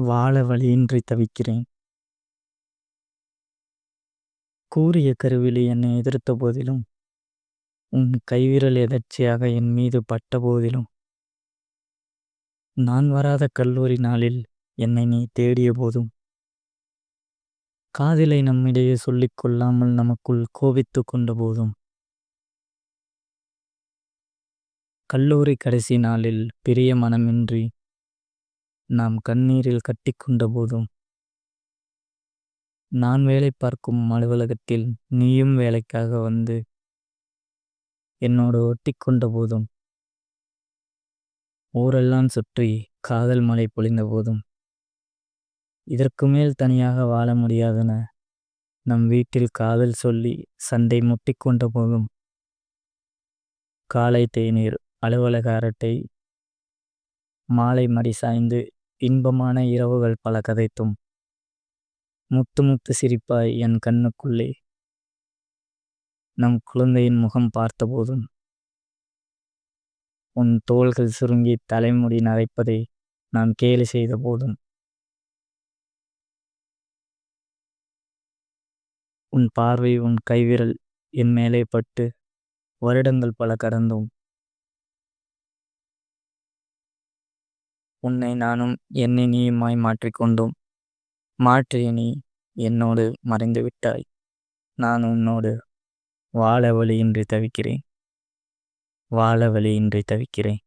வாழ வழியின்றி தவிக்கிறேன். கூரிய கருவிழி என்னை எதிர்த்த போதிலும். உன் கைவிரல் எதர்ச்சியாக என் மீது பட்ட போதிலும். நான் வராத கல்லூரி நாளில் என்னை நீ தேடிய போதும். காதலை நம்மிடையே சொல்லிக் கொள்ளாமல் நமக்குள் கோபித்துக் கொண்ட போதும். கல்லூரி கடைசி நாளில் பிரிய மனமின்றி நாம் கண்ணீரில் கட்டிக்கொண்ட போதும். நான் வேலை பார்க்கும் அலுவலகத்தில் நீயும் வேலைக்காக வந்து. என்னோடு ஒட்டிக்கொண்ட போதும். ஊரெல்லாம் சுற்றி காதல் மழை பொழிந்த போதும். இதற்கு மேல் தனியாக வாழ முடியாதென. நம் வீட்டில் காதல் சொல்லி சண்டை முட்டிக்கொண்ட போதும். காலை தேநீர் அலுவலக அரட்டை மாலை மடி சாய்ந்து. இன்பமான இரவுகள் பல கதைத்தும். முத்து முத்து சிரிப்பாய் என் கண்ணுக்குள்ளே. நம் குழந்தையின் முகம் பார்த்தபோதும். உன் தோள்கள் சுருங்கி தலைமுடி நரைப்பதை நான் கேலி செய்த போதும். உன் பார்வை உன் கைவிரல் என் மேலே பட்டு வருடங்கள் பல கடந்தும். உன்னை நானும் என்னை நீயுமாய் மாற்றிக்கொண்டோம். மாற்றிய நீ என்னோடு மறைந்து விட்டாய். நான் உன்னோடு வாழ வழியின்றி தவிக்கிறேன். வாழ வழியின்றி தவிக்கிறேன்.